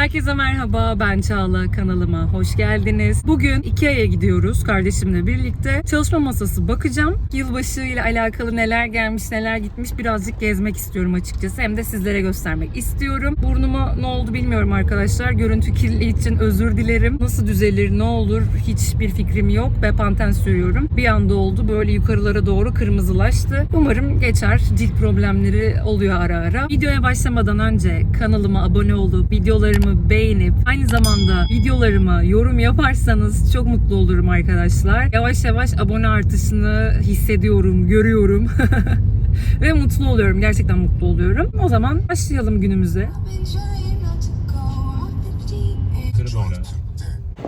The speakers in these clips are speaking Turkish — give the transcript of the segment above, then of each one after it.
Herkese merhaba, ben Çağla. Kanalıma hoş geldiniz. Bugün Ikea'ya gidiyoruz kardeşimle birlikte. Çalışma masası bakacağım. Yılbaşı ile alakalı neler gelmiş, neler gitmiş birazcık gezmek istiyorum açıkçası. Hem de sizlere göstermek istiyorum. Burnuma ne oldu bilmiyorum arkadaşlar. Görüntü kirliliği için özür dilerim. Nasıl düzelir, ne olur hiçbir fikrim yok. Bepanten sürüyorum. Bir anda oldu böyle yukarılara doğru kırmızılaştı. Umarım geçer. Cilt problemleri oluyor ara ara. Videoya başlamadan önce kanalıma abone olup videolarımı beğenip aynı zamanda videolarıma yorum yaparsanız çok mutlu olurum arkadaşlar. Yavaş yavaş abone artışını hissediyorum, görüyorum. Ve mutlu oluyorum. Gerçekten mutlu oluyorum. O zaman başlayalım günümüze.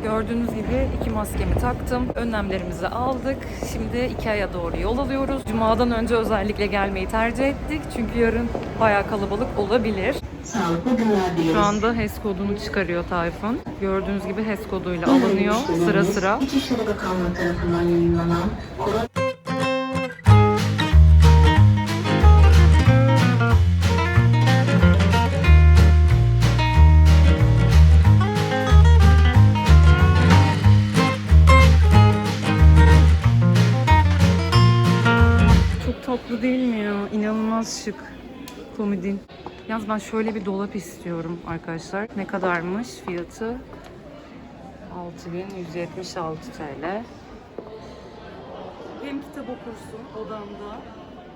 Gördüğünüz gibi iki maskemi taktım. Önlemlerimizi aldık. Şimdi Ikea'ya doğru yol alıyoruz. Cuma'dan önce özellikle gelmeyi tercih ettik. Çünkü yarın bayağı kalabalık olabilir. Sağlıklı günler. Şu anda HES kodunu çıkarıyor Tayfun. Gördüğünüz gibi HES koduyla alınıyor sıra sıra. İçişleri Bakanlığı tarafından yayınlanan korona Çok tatlı değil mi ya? İnanılmaz şık. Komodin. Yalnız ben şöyle bir dolap istiyorum arkadaşlar. Ne kadarmış fiyatı? 6176 TL. Hem kitap okursun odamda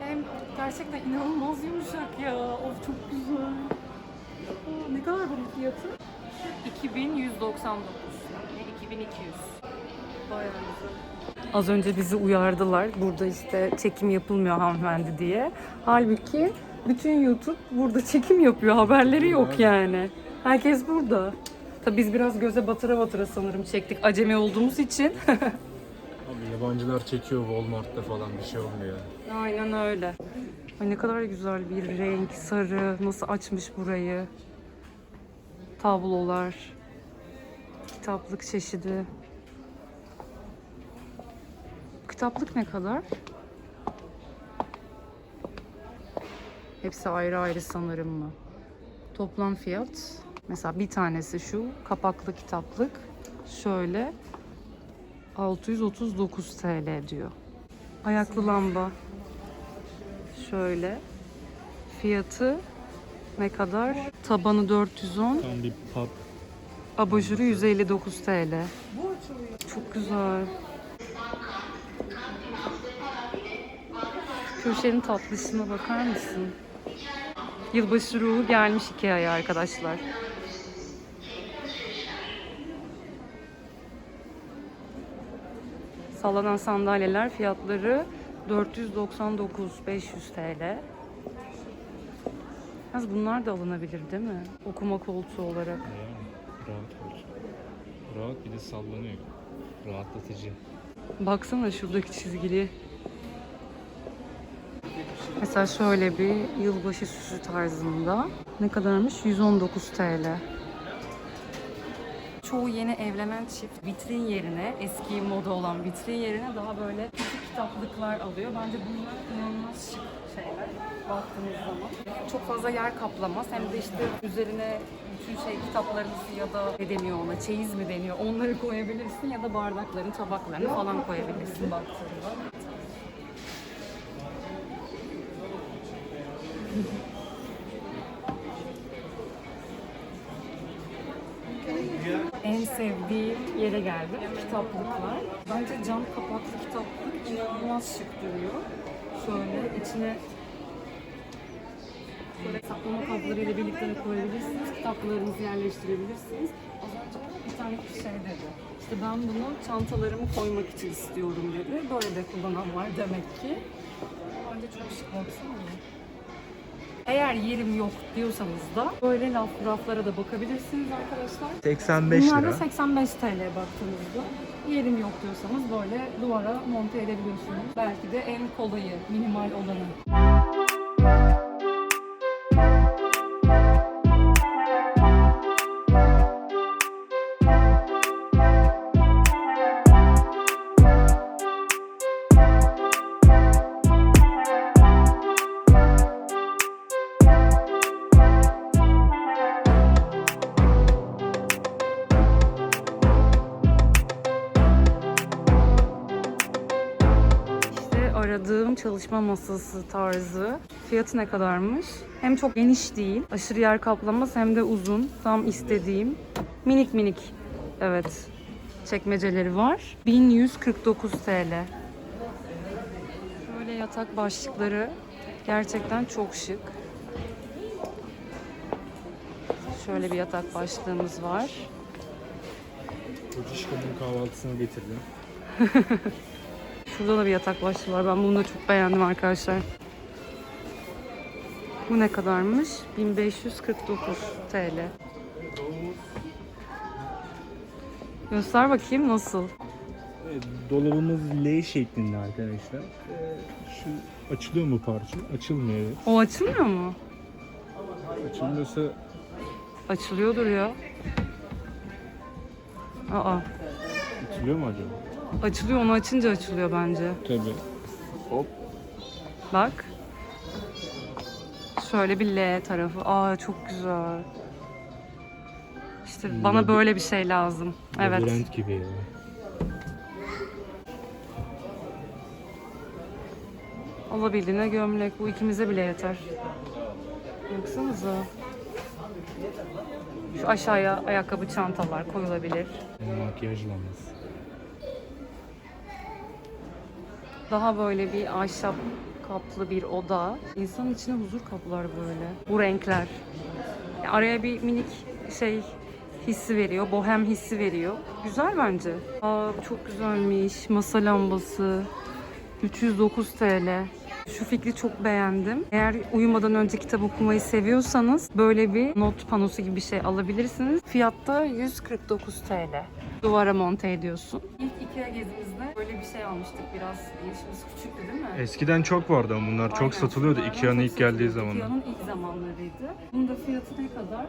hem gerçekten inanılmaz yumuşak ya. Of çok güzel. Aa, ne kadar bunun fiyatı? 2199 yani 2200. Bayağı güzel. Az önce bizi uyardılar. Burada işte çekim yapılmıyor hanımefendi diye. Halbuki bütün YouTube burada çekim yapıyor. Haberleri yok yani. Herkes burada. Tabii biz biraz göze batıra batıra sanırım çektik. Acemi olduğumuz için. Abi yabancılar çekiyor Walmart'ta falan bir şey olmuyor. Aynen öyle. Ay ne kadar güzel bir renk, sarı. Nasıl açmış burayı. Tablolar. Kitaplık çeşidi. Kitaplık ne kadar? Hepsi ayrı ayrı sanırım mı? Toplam fiyat. Mesela bir tanesi şu kapaklı kitaplık. Şöyle 639 TL diyor. Ayaklı lamba. Şöyle. Fiyatı ne kadar? Tabanı 410, Tam bir pub. abajuru 159 TL. Çok güzel. Köşenin tatlısına bakar mısın? Yılbaşı ruhu gelmiş Ikea'ya arkadaşlar. Sallanan sandalyeler fiyatları 499 500 TL. Yalnız bunlar da alınabilir değil mi? Okuma koltuğu olarak. Yani rahat olsun. Rahat bir de sallanıyor. Rahatlatıcı. Baksana şuradaki çizgili. Mesela şöyle bir yılbaşı süsü tarzında. Ne kadarmış? 119 TL. Çoğu yeni evlenen çift vitrin yerine, eski moda olan vitrin yerine daha böyle küçük kitaplıklar alıyor. Bence bunlar inanılmaz şık şeyler baktığınız zaman. Çok fazla yer kaplamaz. Hem de işte üzerine bütün şey kitaplarınızı ya da ne deniyor ona, çeyiz mi deniyor onları koyabilirsin ya da bardaklarını, tabaklarını falan koyabilirsin baktığında. En sevdiğim yere geldim. Kitaplıklar. Bence cam kapaklı kitaplık inanılmaz şık duruyor. Şöyle içine böyle saklama kablarıyla birlikte koyabilirsiniz. Kitaplarınızı yerleştirebilirsiniz. Az önce bir tane kişi şey dedi. İşte ben bunu çantalarımı koymak için istiyorum dedi. Böyle de kullanan var demek ki. Bence çok şık baksana. Eğer yerim yok diyorsanız da böyle laf, raflara da bakabilirsiniz arkadaşlar. 85 Bunlar da lira. 85 TL baktığınızda. Yerim yok diyorsanız böyle duvara monte edebiliyorsunuz. Belki de en kolayı, minimal olanı. Çalışma masası tarzı. Fiyatı ne kadarmış? Hem çok geniş değil, aşırı yer kaplamaz hem de uzun. Tam istediğim. Minik minik. Evet. Çekmeceleri var. 1149 TL. Böyle yatak başlıkları gerçekten çok şık. Şöyle bir yatak başlığımız var. Kocişkamın kahvaltısını getirdim. Şurada da bir yatak başlığı var. Ben bunu da çok beğendim arkadaşlar. Bu ne kadarmış? 1549 TL. Göster bakayım nasıl? Evet, dolabımız L şeklinde arkadaşlar. Ee, şu açılıyor mu parça? Açılmıyor evet. O açılmıyor mu? Açılmıyorsa Açılıyordur ya. Aa, açılıyor mu acaba? Açılıyor. Onu açınca açılıyor bence. Tabii. Hop. Bak. Şöyle bir L tarafı. Aa çok güzel. İşte bana Labir- böyle bir şey lazım. Evet. Labirent gibi ya. Alabildiğine gömlek. Bu ikimize bile yeter. Baksanıza. Şu aşağıya ayakkabı çantalar koyulabilir. Makyaj lambası. Daha böyle bir ahşap kaplı bir oda. İnsanın içine huzur kaplar böyle. Bu renkler. Ya Araya bir minik şey hissi veriyor. Bohem hissi veriyor. Güzel bence. Aa çok güzelmiş. Masa lambası. 309 TL. Şu fikri çok beğendim. Eğer uyumadan önce kitap okumayı seviyorsanız böyle bir not panosu gibi bir şey alabilirsiniz. Fiyatta 149 TL. Duvara monte ediyorsun. İlk Ikea gezimizde böyle bir şey almıştık biraz. Yaşımız küçüktü değil mi? Eskiden çok vardı ama bunlar çok Aynen. satılıyordu Bunlardan Ikea'nın çok ilk geldiği satılıyordu. zamanlar. Ikea'nın ilk zamanlarıydı. Bunun da fiyatı ne kadar?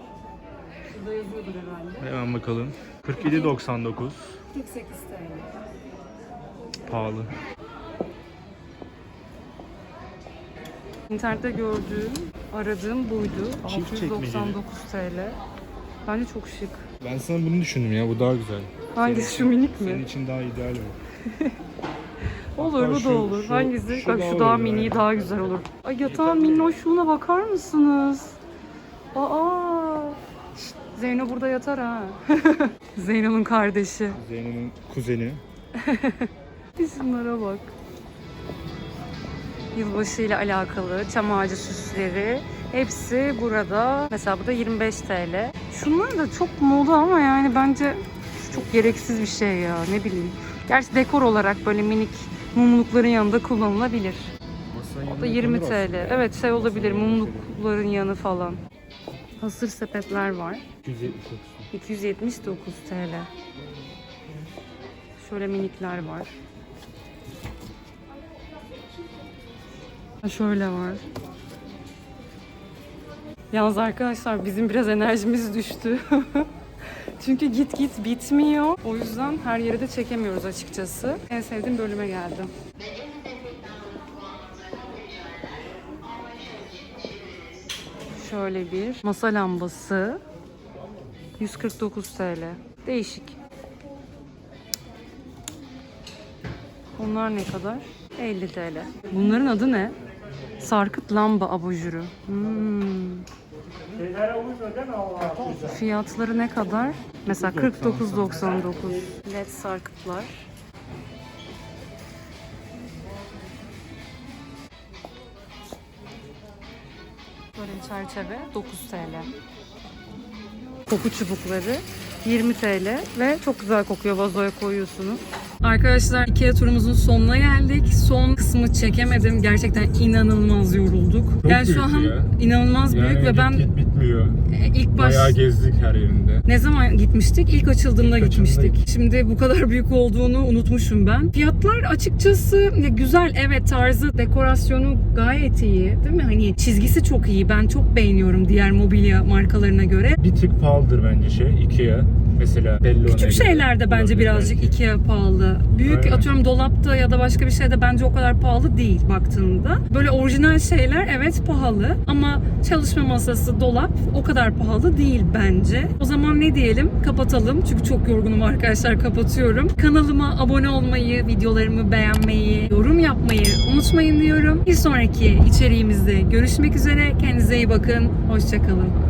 Şurada yazıyordur herhalde. Hemen bakalım. 47.99 48 TL. pahalı. İnternette gördüğüm, aradığım buydu. Çift 699 TL. Bence çok şık. Ben sana bunu düşündüm ya bu daha güzel. Hangisi şu minik Senin mi? için daha ideal bu. Olur Hatta bu da şu- olur. şu- Hangisi? şu Bak daha şu daha olur mini yani. daha güzel olur. Ay yatağın minnoşluğuna bakar mısınız? Aa! Şşt, Zeyno burada yatar ha. Zeyno'nun kardeşi. Zeynep'in kuzeni. Şunlara bak. Yılbaşı ile alakalı çam ağacı süsleri hepsi burada. Mesela bu da 25 TL. Şunlar da çok moda ama yani bence çok gereksiz bir şey ya ne bileyim. Gerçi dekor olarak böyle minik mumlukların yanında kullanılabilir. O da 20 TL. Evet şey olabilir mumlukların yanı falan. Hasır sepetler var. 279. 279 TL. Şöyle minikler var. Şöyle var. Yalnız arkadaşlar bizim biraz enerjimiz düştü. Çünkü git git bitmiyor. O yüzden her yere de çekemiyoruz açıkçası. En sevdiğim bölüme geldim. Şöyle bir masa lambası. 149 TL. Değişik. Bunlar ne kadar? 50 TL. Bunların adı ne? Sarkıt lamba abajuru. Hmm. Fiyatları ne kadar? Mesela 49.99. LED sarkıtlar. Böyle bir çerçeve 9 TL. Koku çubukları 20 TL ve çok güzel kokuyor vazoya koyuyorsunuz. Arkadaşlar Ikea turumuzun sonuna geldik. Son kısmı çekemedim. Gerçekten inanılmaz yorulduk. Çok yani şu an ya. inanılmaz büyük ve ben bitmiyor. e, ilk baş Bayağı gezdik her yerinde. ne zaman gitmiştik? İlk açıldığında İlk gitmiştik. Şimdi bu kadar büyük olduğunu unutmuşum ben. Fiyatlar açıkçası ya güzel evet tarzı, dekorasyonu gayet iyi. Değil mi? Hani çizgisi çok iyi. Ben çok beğeniyorum diğer mobilya markalarına göre. Bir tık pahalıdır bence şey Ikea. Mesela Bellone Küçük şeylerde bence birazcık Ikea pahalı. Büyük Aynen. atıyorum dolapta ya da başka bir şeyde bence o kadar pahalı değil baktığında. Böyle orijinal şeyler evet pahalı ama çalışma masası, dolap o kadar pahalı değil bence. O zaman ne diyelim? Kapatalım. Çünkü çok yorgunum arkadaşlar. Kapatıyorum. Kanalıma abone olmayı, videolarımı beğenmeyi, yorum yapmayı unutmayın diyorum. Bir sonraki içeriğimizde görüşmek üzere. Kendinize iyi bakın. Hoşçakalın.